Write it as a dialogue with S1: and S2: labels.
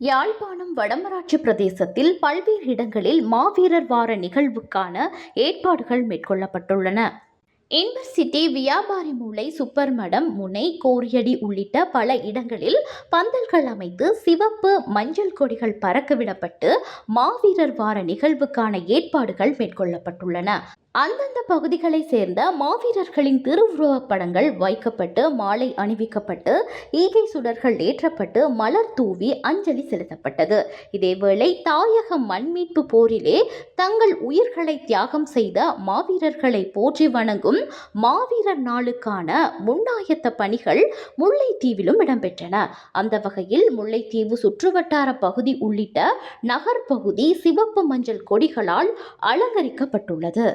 S1: யாழ்ப்பாணம் வடமராட்சி பிரதேசத்தில் பல்வேறு இடங்களில் மாவீரர் வார நிகழ்வுக்கான ஏற்பாடுகள் மேற்கொள்ளப்பட்டுள்ளன. யூனிவர்சிட்டி வியாபாரி மூலை சூப்பர் மடம் முனை கோரியடி உள்ளிட்ட பல இடங்களில் பந்தல்கள் அமைத்து சிவப்பு மஞ்சள் கொடிகள் பறக்கவிடப்பட்டு மாவீரர் வார நிகழ்வுக்கான ஏற்பாடுகள் மேற்கொள்ளப்பட்டுள்ளன. அந்தந்த பகுதிகளைச் சேர்ந்த மாவீரர்களின் திருவுருவப் படங்கள் வைக்கப்பட்டு மாலை அணிவிக்கப்பட்டு ஈகை சுடர்கள் ஏற்றப்பட்டு மலர் தூவி அஞ்சலி செலுத்தப்பட்டது. இதேவேளை தாயக மண்மீட்பு போரிலே தங்கள் உயிர்களை தியாகம் செய்த மாவீரர்களை போற்றி வணங்கும் மாவீரர் நாளுக்கான முன்னாயத்த பணிகள் முல்லைத்தீவிலும் இடம்பெற்றன. அந்த வகையில் முல்லைத்தீவு சுற்றுவட்டார பகுதி உள்ளிட்ட நகர்பகுதி சிவப்பு மஞ்சள் கொடிகளால் அலங்கரிக்கப்பட்டுள்ளது.